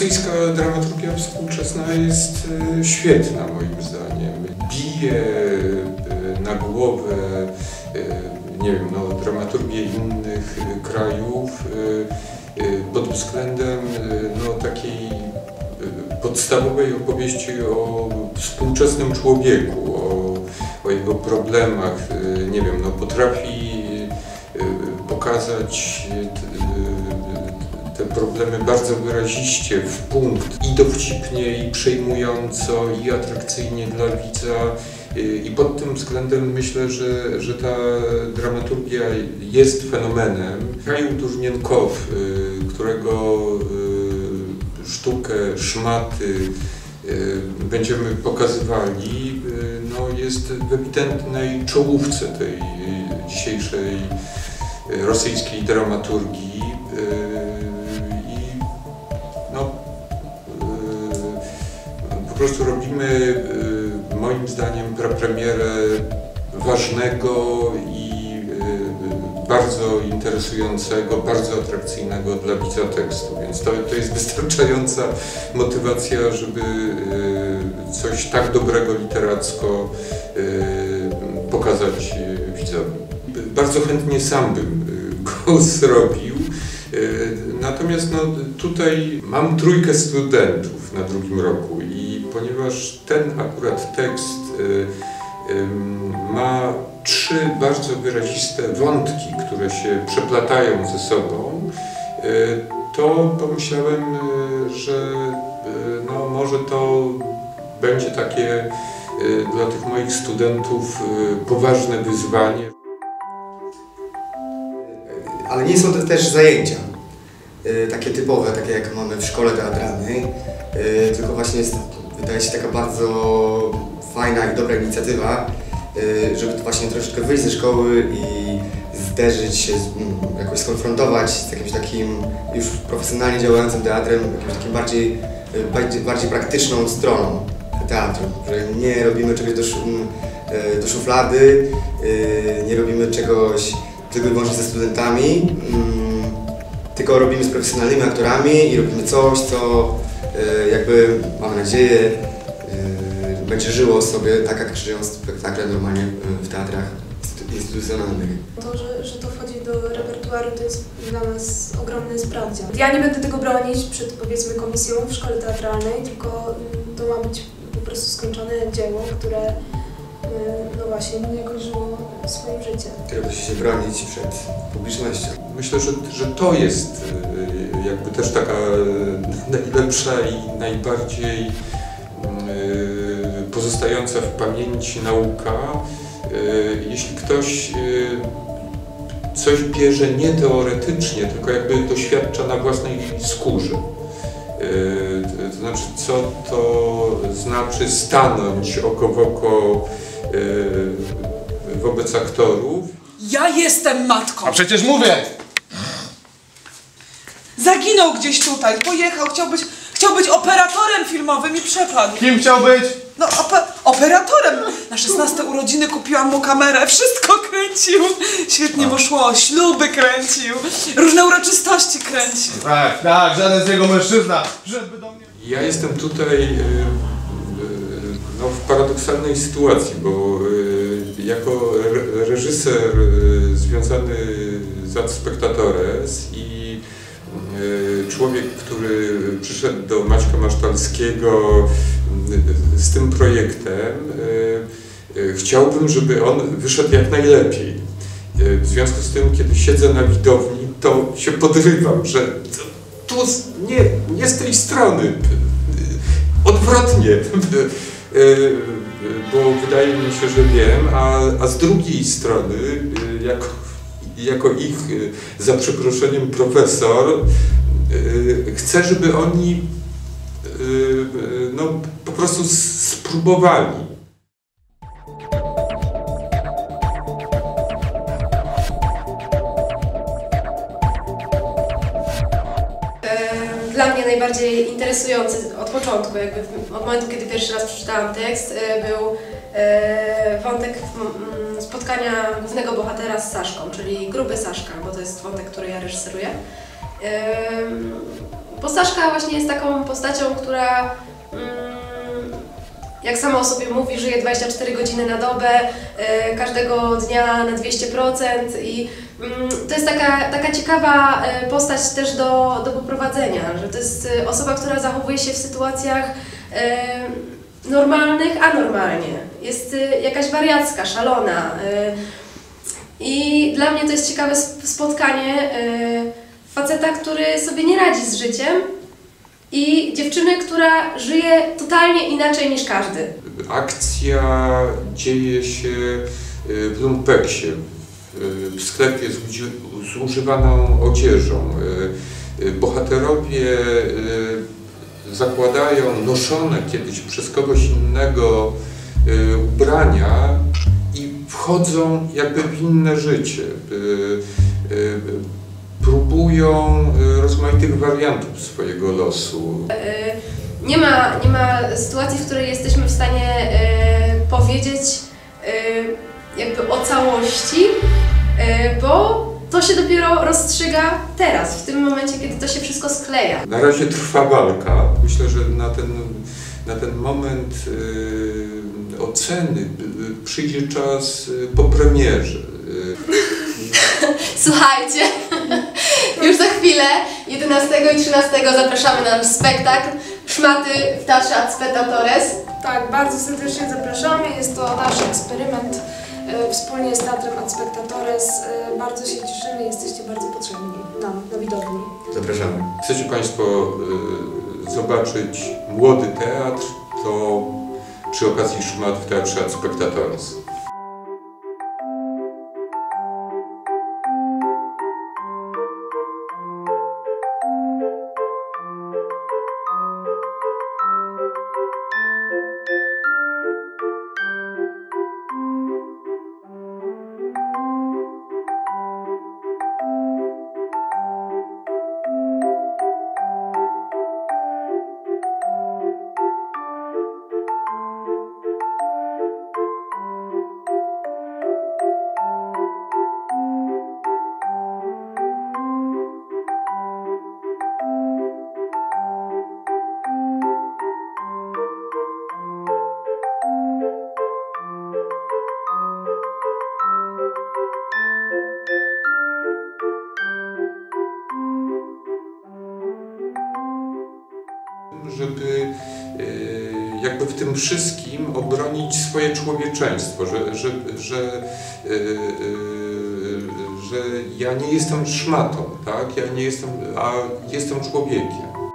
rosyjska dramaturgia współczesna jest e, świetna moim zdaniem. Bije e, na głowę, e, nie wiem, no, dramaturgię innych krajów pod względem no, takiej podstawowej opowieści o współczesnym człowieku, o, o jego problemach. Nie wiem, no, potrafi pokazać problemy bardzo wyraziście, w punkt i dowcipnie, i przejmująco, i atrakcyjnie dla widza. Y, I pod tym względem myślę, że, że ta dramaturgia jest fenomenem. Michał Dużnienkow, y, którego y, sztukę, szmaty będziemy pokazywali, no jest w ewidentnej czołówce tej dzisiejszej rosyjskiej dramaturgii. Prostu robimy y, moim zdaniem prapremierę ważnego i y, bardzo interesującego, bardzo atrakcyjnego dla widza tekstu, więc to, to jest wystarczająca motywacja, żeby y, coś tak dobrego literacko pokazać widzowi. Bardzo chętnie sam bym go zrobił. Y, Natomiast no, tutaj mam trójkę studentów na drugim roku i ponieważ ten akurat tekst y, ym, ma trzy bardzo wyraziste wątki, które się przeplatają ze sobą, y, to pomyślałem, y, że y, no, może to będzie takie y, dla tych moich studentów y, poważne wyzwanie. Ale nie są to też zajęcia y, takie typowe, takie jak mamy w szkole teatralnej, y, tylko właśnie jest, wydaje się, taka bardzo fajna i dobra inicjatywa, y, żeby właśnie troszeczkę wyjść ze szkoły i zderzyć się, mm, jakoś skonfrontować z jakimś takim już profesjonalnie działającym teatrem, jakimś takim bardziej, y, bardziej, bardziej praktyczną stroną teatru, że nie robimy czegoś do, y, do szuflady, y, nie robimy czegoś tylko i wyłącznie ze studentami, mm, tylko robimy z profesjonalnymi aktorami i robimy coś, co y, jakby, mam nadzieję, y, będzie żyło sobie tak, jak żyją spektakle normalnie y, w teatrach instytu- instytucjonalnych. To, że, że to wchodzi do repertuaru, to jest dla nas ogromny sprawdzian. Ja nie będę tego bronić przed powiedzmy komisją w szkole teatralnej, tylko mm, to ma być po prostu skończone dzieło, które no właśnie jakoś żyło swoim życiem. musi się bronić przed publicznością. Myślę, że, że to jest y, jakby też taka y, najlepsza i najbardziej y, pozostająca w pamięci nauka. Y, Jeśli ktoś y, coś bierze nie teoretycznie, tylko jakby doświadcza na własnej skórze. Y, To znaczy, co to znaczy stanąć oko w oko y, wobec aktorów. Ja jestem matką. A przecież mówię! Zaginął gdzieś tutaj, pojechał, chciał być, chciał być operatorem filmowym i przepadł. Kim chciał być? No, ope, operatorem! Na 16 urodziny kupiłam mu kamerę, wszystko kręcił. Świetnie mu szło, śluby kręcił, różne uroczystości kręcił. Tak, tak, żaden z jego mężczyzna. Przyszedłby do mnie. Ja jestem tutaj y, y, no, w paradoksalnej sytuacji, bo y, jako re- reżyser y, związany z Spectatores i y, człowiek, który przyszedł do Maćka Masztalskiego y, z tym projektem, chciałbym, żeby on wyszedł jak najlepiej. W związku z tym, kiedy siedzę na widowni, to się podrywam, że tu nie, nie z tej strony, odwrotnie, bo wydaje mi się, że wiem, a, a z drugiej strony, y, jako, jako ich, y, za przeproszeniem, profesor, y, chcę, żeby oni no, po prostu spróbowali. Najbardziej interesujący od początku, jakby od momentu, kiedy pierwszy raz przeczytałam tekst, e, był e, wątek spotkania głównego bohatera z Saszką, czyli gruby Saszka, bo to jest wątek, który ja reżyseruję. Em, bo Staszka właśnie jest taką postacią, która jak sama o sobie mówi, żyje 24 godziny na dobę, e, każdego dnia na 200% i mm, to jest taka, taka ciekawa e, postać też do, do poprowadzenia, że to jest e, osoba, która zachowuje się w sytuacjach normalnych, anormalnie. Jest e, jakaś wariacka, szalona. I dla mnie to jest ciekawe sp- spotkanie faceta, który sobie nie radzi z życiem i dziewczyny, która żyje totalnie inaczej niż każdy. Akcja dzieje się y, w lumpeksie, w, sklepie z, używaną odzieżą. Y, y, Bohaterowie zakładają noszone kiedyś przez kogoś innego ubrania i wchodzą jakby w inne życie. Próbują y, rozmaitych wariantów swojego losu. E, Nie ma, nie ma sytuacji, w której jesteśmy w stanie e, powiedzieć e, jakby o całości, bo to się dopiero rozstrzyga teraz, w tym momencie, kiedy to się wszystko skleja. Na razie trwa walka. Myślę, że na ten, na ten moment oceny przyjdzie czas po premierze. Słuchajcie, już za chwilę, 11 i 13 zapraszamy na spektakl Szmaty w Teatrze Ad Spectatores. Tak, bardzo serdecznie zapraszamy. Jest to nasz eksperyment e, wspólnie z Teatrem Ad Spectatores. E, bardzo się cieszymy, jesteście bardzo potrzebni nam na widowni. Zapraszamy. Chcecie Państwo y, zobaczyć młody teatr, to przy okazji szmat w Teatrze Ad Spectatores. Jakby w tym wszystkim obronić swoje człowieczeństwo, że, że, że, y, y, że ja nie jestem szmatą, tak? Ja nie jestem, a jestem człowiekiem.